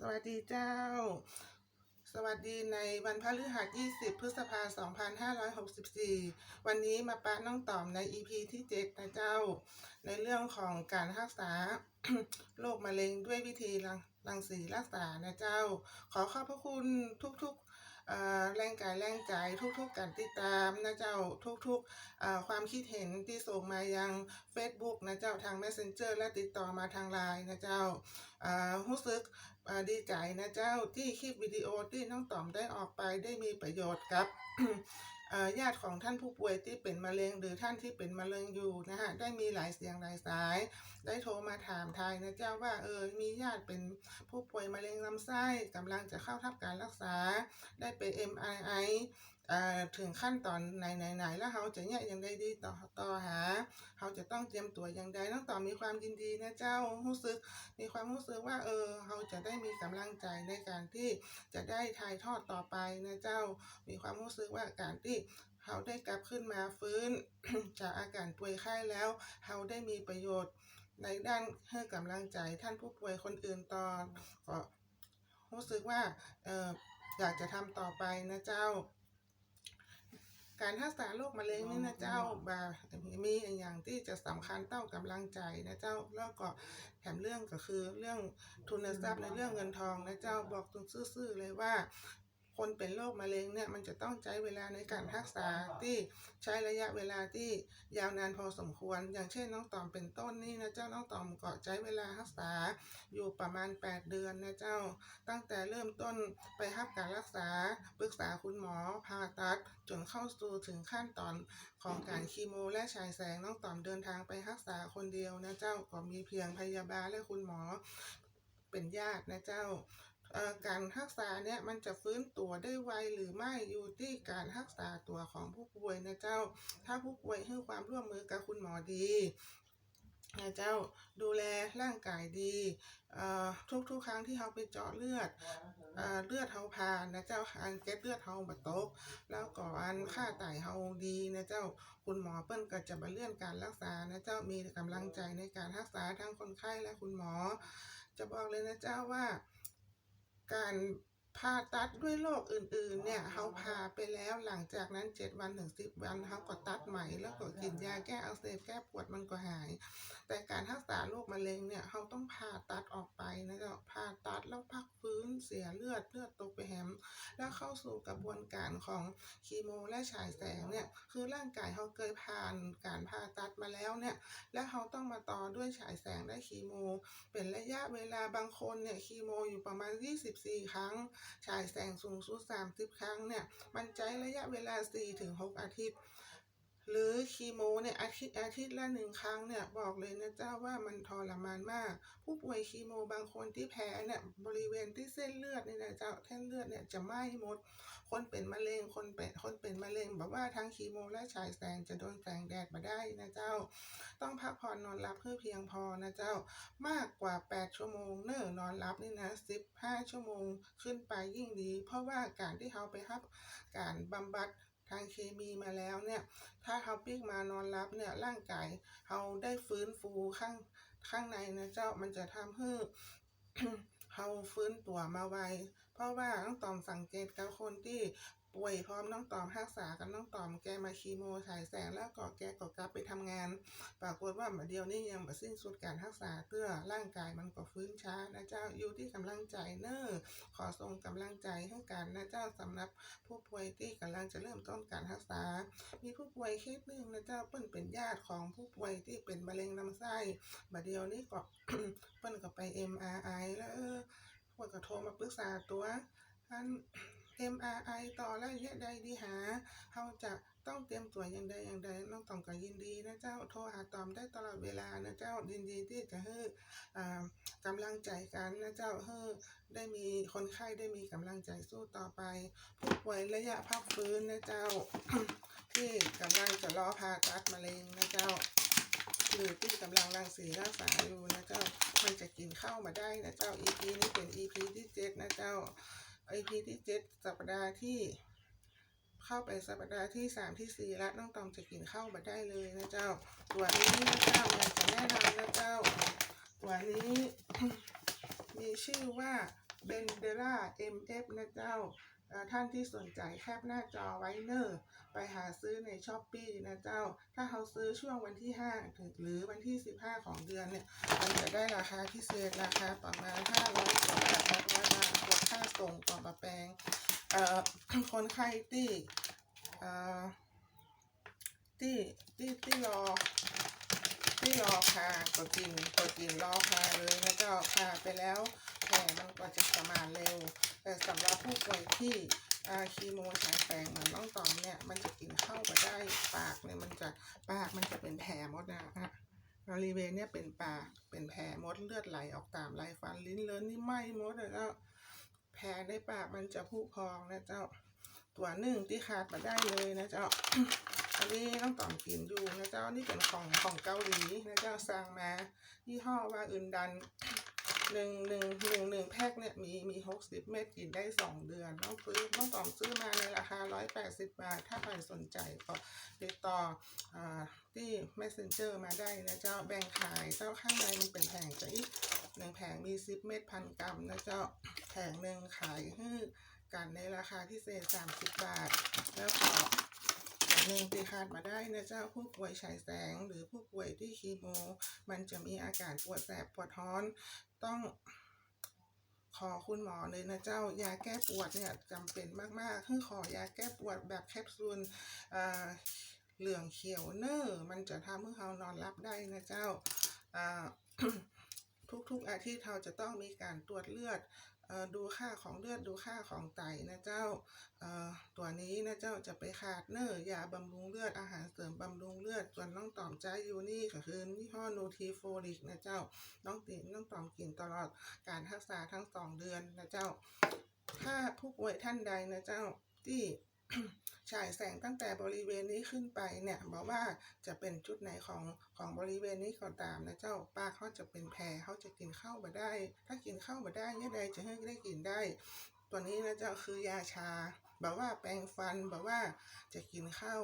สวัสดีเจ้า สวัสดีในวันพฤหัส20 พฤษภาคม2564 วันนี้มาปะน้องต่อมใน EP ที่ 7 นะเจ้า ในเรื่องของการรักษาโรคมะเร็งด้วยวิธีรังรังสีรักษานะเจ้า ขอขอบพระคุณทุกๆ แรงกายแรงใจทุกๆการติดตามนะเจ้าทุกๆเอ่อความคิดเห็นที่ส่งมายัง Facebook นะเจ้าทาง Messenger และติดต่อมาทางไลน์นะเจ้าอ่ารู้สึกอ่าดีใจนะเจ้าที่คลิปวิดีโอที่น้องต๋อมได้ออกไปได้มีประโยชน์กับ ญาติของท่านผู้ป่วยที่เป็นมะเร็ง หรือท่านที่เป็นมะเร็งอยู่นะฮะได้มีหลายเสียงหลายสาย ได้โทรมาถามทายนะเจ้าว่าเออมีญาติเป็นผู้ป่วยมะเร็งลำไส้กำลังจะเข้าทับการรักษา ได้ไป MRI อ่า ถึงขั้นตอนไหนไหนๆแล้วเขาจะเนี่ยยังได้ดีต่อต่อหาเขาจะต้องเตรียมตัวอย่างใดน้องต่อมีความยินดีนะเจ้ารู้สึก มีความรู้สึกว่าเออเขาจะได้มีกำลังใจในการที่จะได้ถ่ายทอดต่อไปนะเจ้า มีความรู้สึกว่าการที่เขาได้กลับขึ้นมาฟื้นจากอาการป่วยไข้แล้วเขาได้มีประโยชน์ในด้านให้กำลังใจท่านผู้ป่วยคนอื่นต่อก็รู้สึกว่าเอออยากจะทำต่อไปนะเจ้า การรักษาโรคมะเร็งนี่นะเจ้าบามีอย่างที่จะสำคัญต้องกำลังใจนะเจ้าแล้วก็แถมเรื่องก็คือเรื่องทุนทรัพย์ในเรื่องเงินทองนะเจ้าบอกตรงซื่อๆเลยว่า คนเป็นโรคมะเร็งเนี่ยมันจะต้องใช้เวลาในการรักษาที่ใช้ระยะเวลาที่ยาวนานพอสมควร อย่างเช่นน้องตอมเป็นต้นนี่นะเจ้าน้องตอมก็ใช้เวลารักษาอยู่ประมาณ 8 เดือนนะเจ้า ตั้งแต่เริ่มต้นไปรับการรักษาปรึกษาคุณหมอผ่าตัดจนเข้าสู่ถึงขั้นตอนของการคีโมและฉายแสงน้องตอมเดินทางไปรักษาคนเดียวนะเจ้าก็มีเพียงพยาบาลและคุณหมอเป็นญาตินะเจ้า การรักษาเนี่ยมันจะฟื้นตัวได้ไวหรือไม่อยู่ที่การรักษาตัวของผู้ป่วยนะเจ้า ถ้าผู้ป่วยให้ความร่วมมือกับคุณหมอดีนะเจ้าดูแลร่างกายดีเอ่อทุกๆครั้งที่เขาไปเจาะเลือดเอ่อเลือดเขาผ่านนะเจ้าอันเก็บเลือดเขาบตก แล้วก็อันค่าไตเขาดีนะเจ้าคุณหมอเปิ้นก็จะมาเลื่อนการรักษานะเจ้ามีกำลังใจในการรักษาทั้งคนไข้และคุณหมอ จะบอกเลยนะเจ้าว่า การ ผ่าตัดด้วยโรคอื่นๆ เนี่ยเขาผ่าไปแล้วหลังจากนั้น7วันถึง10วันเขาก็ตัดใหม่แล้วก็กินยาแก้อักเสบแก้ปวดมันก็หาย แต่การรักษาโรคมะเร็งเนี่ยเขาต้องผ่าตัดออกไปนะเจ้าผ่าตัดแล้วพักฟื้นเสียเลือดเลือดตกไปแหมแล้วเข้าสู่กระบวนการของคีโมและฉายแสงเนี่ยคือร่างกายเขาเคยผ่านการผ่าตัดมาแล้วเนี่ยและเขาต้องมาต่อด้วยฉายแสงและคีโม เป็นระยะเวลาบางคนเนี่ยคีโมอยู่ประมาณ 24 ครั้งฉายแสงสูงสุด 30 ครั้งเนี่ย มันใช้ระยะเวลา 4-6 อาทิตย์ หรือคีโมเนี่ยอาทิตย์อาทิตย์ละหนึ่งครั้งเนี่ยบอกเลยนะเจ้าว่ามันทรมานมาก ผู้ป่วยคีโมบางคนที่แพ้เนี่ยบริเวณที่เส้นเลือดเนี่ยนะเจ้าเส้นเลือดเนี่ยจะไหม้หมด คนเป็นมะเร็งคนเป็นคนเป็นมะเร็งแบบว่าทั้งคีโมและฉายแสงจะโดนแสงแดดมาได้นะเจ้า ต้องพักผ่อนนอนหลับเพื่อเพียงพอนะเจ้า มากกว่า 8 ชั่วโมงเนิ่นอนหลับนี่นะ15 ชั่วโมงขึ้นไปยิ่งดี เพราะว่าการที่เขาไปรับการบำบัด ทางเคมีมาแล้วเนี่ย ถ้าเขาปิ๊กมานอนรับเนี่ยร่างกายเขาได้ฟื้นฟูข้างข้างในนะเจ้ามันจะทำให้เขาฟื้นตัวมาไว เพราะว่าต้องตอมสังเกตกับคนที่ ป่วยพร้อมน้องตอมรักษากับน้องตอมแกมาคีโมฉายแสงแล้วก็แกก็กลับไปทำงาน ปรากฏว่ามาเดียวนี้ยังมาสิ้นสุดการรักษาเตื้อร่างกายมันก็ฟื้นช้านะเจ้าอยู่ที่กำลังใจเนอ้อขอส่งกำลังใจให้กันนะเจ้าสำหรับผู้ป่วยที่กำลังจะเริ่มต้นการรักษา มีผู้ป่วยเคสหนึ่งนะเจ้าเปิ้นเป็นญาติของผู้ป่วยที่เป็นมะเร็งลำไส้มาเดียวนี้ก็เปิ้นก็ไป MRI แล้วเออพวกก็โทรมาปรึกษาตัวอัน MRI ต่อแล้วเฮ็ดใดดีหาเขาจะต้องเตรียมตัวอย่างใดอย่างใดน้องตอมก็ยินดีนะเจ้าโทรหาตอมได้ตลอดเวลานะเจ้ายินดีที่จะให้อ่ากำลังใจกันนะเจ้าให้ได้มีคนไข้ได้มีกำลังใจสู้ต่อไป ผู้ป่วยระยะพักฟื้นนะเจ้า ที่กำลังจะรอผ่าตัดมะเร็งนะเจ้าหรือที่กำลังรังสีรักษาอยู่นะเจ้ามันจะกินข้าวมาได้นะเจ้า EP นี้เป็น EP ที่เจ็ดนะเจ้า EP ที่เจ็ดสัปดาห์ที่เข้าไปสัปดาห์ที่สามที่สี่แล้วน้องตองจะกินข้าวมาได้เลยนะเจ้า ตัวนี้นะเจ้าอยากจะแนะนำนะเจ้า ตัวนี้มีชื่อว่าเบนเดล่า MF นะเจ้า ท่านที่สนใจแคปหน้าจอไว้เนอร์ไปหาซื้อในช้อปปีนะเจ้า ถ้าเขาซื้อช่วงวันที่ 5 ถึงหรือวันที่ 15 ของเดือนเนี่ย มันจะได้ราคาพิเศษราคาประมาณ 500กว่าบาท600บาทบวกค่าส่งก่อนมาแปลงเอ่อคนไข้ที่เอ่อที่ที่ที่รอ ที่รอคาตัวจริงตัวจริงรอคาเลยนะเจ้าคาไปแล้วแผลมันก็จะประมาณเร็ว แต่สำหรับผู้ป่วยที่อาคีโมฉายแสงเหมือนน้องตอมเนี่ยมันจะกินเข้าไปได้ปากเนี่ยมันจะปากมันจะเป็นแผลหมดนะฮะบริเวณเนี่ยเป็นปากเป็นแผลมดเลือดไหลออกตามไรฟันลิ้นเลิ้นนี่ไหม้มดเลยแล้วแผลในปากมันจะพุพองนะเจ้าตัวหนึ่งที่ขาดมาได้เลยนะเจ้า นนี้ต้องต่อมกินอยู่นะเจ้านี่เป็นของของเกาหลีนะเจ้าสั่งมายี่ห้อว่าอื่นดันหนึ่งหนึ่งหนึ่งหนึ่งแพ็คเนี่ยมีมีหกสิบเม็ดกินได้สองเดือนต้องซื้อต้องต่อมซื้อมาในราคาร้อยแปดสิบบาท ถ้าใครสนใจก็ติดต่ออที่ messenger มาได้นะเจ้าแบ่งขายเจ้าข้างในมันเป็นแผงจะอีกหนึ่งแผงมีสิบเม็ดพันกรัมนะเจ้าแผงหนึ่งขายให้กันในราคาพิเศษสามสิบบาท แล้วก็ หนึ่งตีขาดมาได้นะเจ้าผู้ป่วยฉายแสง หรือผู้ป่วยที่คีโม มันจะมีอาการปวดแสบปวดท้อนต้องขอคุณหมอเลยนะเจ้ายาแก้ปวดเนี่ยจำเป็นมากๆคือขอยาแก้ปวดแบบแคปซูลอ่าเหลืองเขียวเนอร์มันจะทำให้เรานอนหลับได้นะเจ้าทุกๆอาทิตย์เราจะต้องมีการตรวจเลือด ดูค่าของเลือดดูค่าของไตนะเจ้าตัวนี้นะเจ้าจะไปขาดเนอร์ยาบำรุงเลือดอาหารเสริมบำรุงเลือดส่วนน้องต่อมใจอยู่นี่ก็คือยี่ห้อนูทีโฟลิกนะเจ้าน้องตีน้องต่อมกินตลอดการรักษาทั้งสองเดือนนะเจ้า ถ้าผู้ป่วยท่านใดนะเจ้าที่ ฉายแสงตั้งแต่บริเวณนี้ขึ้นไปเนี่ยบอกว่าจะเป็นจุดไหนของของบริเวณนี้ก็ตามนะเจ้าป้าเขาจะเป็นแผลเขาจะกินข้าวมาได้ ถ้ากินข้าวมาได้เนี่ยใดจะให้ได้กินได้ ตัวนี้นะเจ้าคือยาชาแบบว่าแปรงฟันแบบว่าจะกินข้าว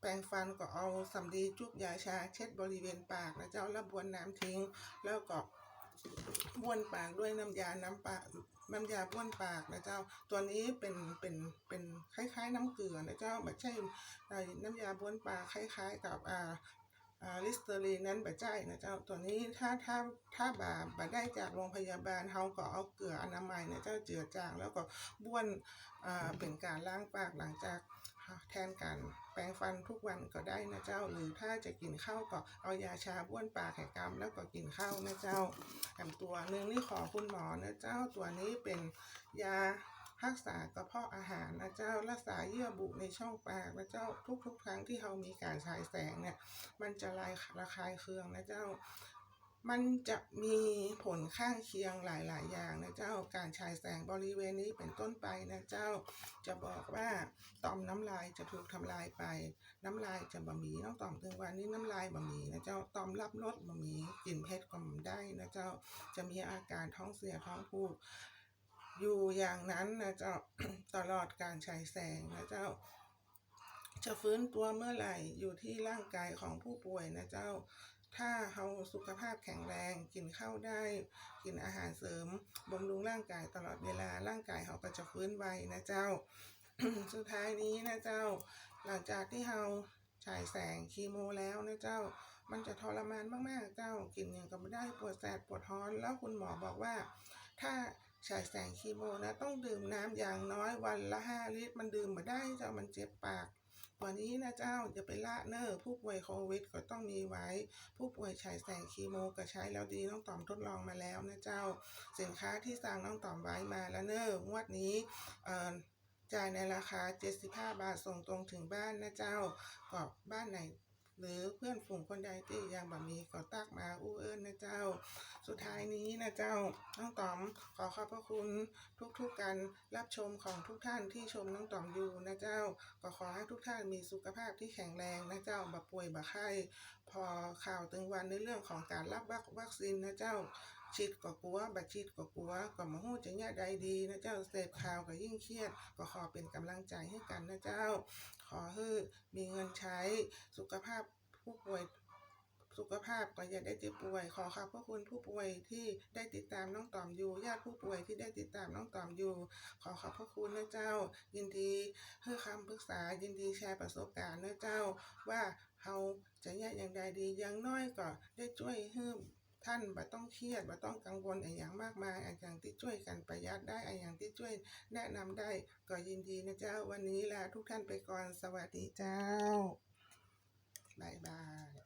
แปรงฟันก็เอาสำลีจุบยาชา เช็ดบริเวณปากนะเจ้าแล้วบ้วนน้ำทิ้ง แล้วก็ บ้วนปากด้วยน้ำยา น้ำปาน้ำยาบ้วนปากนะเจ้า ตัวนี้เป็นเป็นเป็นคล้าย ๆ น้ำเกลือนะเจ้าไม่ใช่น้ำยาบ้วนปากคล้าย ๆ กับอ่าอ่าลิสเตอรีนั้นบะใจนะเจ้าตัวนี้ถ้าถ้าถ้าบาบาได้จากโรงพยาบาลเขาก็เอาเกลืออนามัยนี่ยเจ้าเจือจางแล้วก็บ้วนอ่าเป็นการล้างปากหลังจาก แทนการแปรงฟันทุกวันก็ได้นะเจ้า หรือถ้าจะกินข้าวก็เอายาชาบ้วนปากแหกกำแล้วก็กินข้าวนะเจ้าแถมตัวหนึ่งนี่ขอคุณหมอนะเจ้าตัวนี้เป็นยารักษากระเพาะอาหารนะเจ้ารักษาเยื่อบุในช่องปากนะเจ้าทุกๆครั้งที่เรามีการฉายแสงเนี่ยมันจะลายระคายเคืองนะเจ้า มันจะมีผลข้างเคียงหลาย ๆ อย่างนะเจ้า การฉายแสงบริเวณนี้เป็นต้นไปนะเจ้า จะบอกว่าต่อมน้ำลายจะถูกทำลายไป น้ำลายจะบะหมี่น้องต่อมถึงวันนี้น้ำลายบะหมี่นะเจ้า ต่อมรับรสบะหมี่กลิ่นเผ็ดก็มได้นะเจ้า จะมีอาการท้องเสียท้องผูกอยู่อย่างนั้นนะเจ้าตลอดการฉายแสงนะเจ้า จะฟื้นตัวเมื่อไหร่อยู่ที่ร่างกายของผู้ป่วยนะเจ้า ถ้าเขาสุขภาพแข็งแรงกินข้าวได้ กินอาหารเสริมบำรุงร่างกายตลอดเวลาร่างกายเขาก็จะฟื้นไวนะเจ้า สุดท้ายนี้นะเจ้า หลังจากที่เราฉายแสงคีโมแล้วนะเจ้า มันจะทรมานมากๆเจ้า กินอย่างก็ไม่ได้ปวดแสบปวดท้อนแล้วคุณหมอบอกว่า ถ้าฉายแสงคีโมนะ ต้องดื่มน้ำอย่างน้อยวันละห้าลิตร มันดื่มมาได้เจ้ามันเจ็บปาก วันนี้นะเจ้าอย่าไปละเนอร์ผู้ป่วยโควิดก็ต้องมีไว้ ผู้ป่วยฉายแสงคีโมก็ใช้แล้วดีน้องตอมทดลองมาแล้วนะเจ้า สินค้าที่สั่งน้องตอมไว้มาแล้วเนอร์งวดนี้เอ่อจ่ายในราคา 75 บาทส่งตรงถึงบ้านนะเจ้าก็บ้านไหน หรือเพื่อนฝูงคนใดที่ยังบ่มีก็ตักมาอู้เอิญนะเจ้า สุดท้ายนี้นะเจ้าน้องต๋อมขอขอบพระคุณทุกๆการรับชมของทุกท่านที่ชมน้องต๋อมอยู่นะเจ้า ก็ขอให้ทุกท่านมีสุขภาพที่แข็งแรงนะเจ้าบ่ป่วยบ่ไข้พอข่าวถึงวันในเรื่องของการรับวัควัคซีนนะเจ้า ฉีดก็กลัวบัดฉีดก็กลัวก็มาหู้จะแย่ใดดีนะเจ้าเสพข่าวก็ยิ่งเครียด ก็ขอเป็นกำลังใจให้กันนะเจ้า ขอให้มีเงินใช้สุขภาพผู้ป่วยสุขภาพก็อย่าได้เจ็บป่วย ขอขอบพระคุณผู้ป่วยที่ได้ติดตามน้องตอมอยู่ ญาติผู้ป่วยที่ได้ติดตามน้องตอมอยู่ ขอขอบพระคุณนะเจ้า ยินดีให้คำปรึกษา ยินดีแชร์ประสบการณ์นะเจ้า ว่าเราจะแยกอย่างใดดี อย่างน้อยก็ได้ช่วยให้ ท่านบ่ต้องเครียดบ่ต้องกังวลอะไรอย่างมากมายอะไรอย่างที่ช่วยกันประหยัดได้อะไรอย่างที่ช่วยแนะนำได้ก็ยินดีนะเจ้าวันนี้ลาทุกท่านไปก่อนสวัสดีเจ้าบายบาย